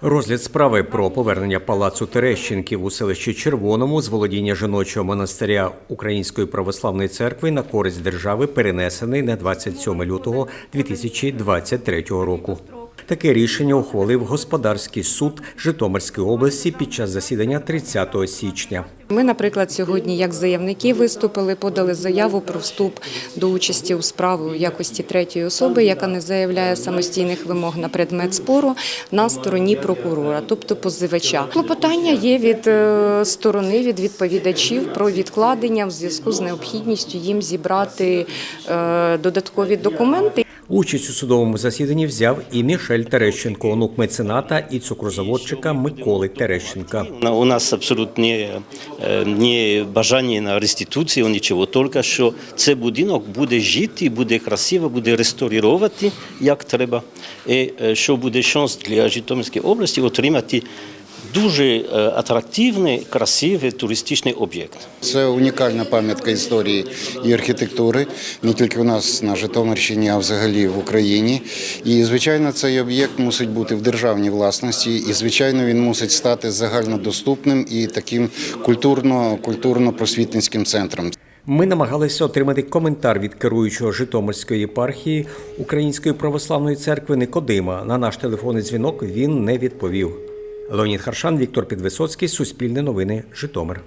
Розгляд справи про повернення палацу Терещенків у селищі Червоному з володіння жіночого монастиря Української православної церкви на користь держави перенесений на 27 лютого 2023 року. Таке рішення ухвалив господарський суд Житомирської області під час засідання 30 січня. Ми, наприклад, сьогодні як заявники виступили, подали заяву про вступ до участі у справі у якості третьої особи, яка не заявляє самостійних вимог на предмет спору на стороні прокурора, тобто позивача. Клопотання є від е, сторони від відповідачів про відкладення в зв'язку з необхідністю їм зібрати е, додаткові документи. Участь у судовому засіданні взяв і Мішель Терещенко, онук мецената і цукрозаводчика Миколи Терещенка. У нас абсолютно не, е, бажання на реституцію, нічого, тільки що цей будинок буде жити, буде красиво, буде реставрувати, як треба, і е, що буде шанс для Житомирської області отримати дуже е, атрактивний, красивий туристичний об'єкт. Це унікальна пам'ятка історії і архітектури не тільки у нас на Житомирщині, а взагалі в Україні. І звичайно, цей об'єкт мусить бути в державній власності, і звичайно, він мусить стати загальнодоступним і таким культурно культурно-просвітницьким центром. Ми намагалися отримати коментар від керуючого Житомирської єпархії Української православної церкви Никодима. На наш телефонний дзвінок він не відповів. Леонід Харшан, Віктор Підвисоцький, Суспільне новини, Житомир.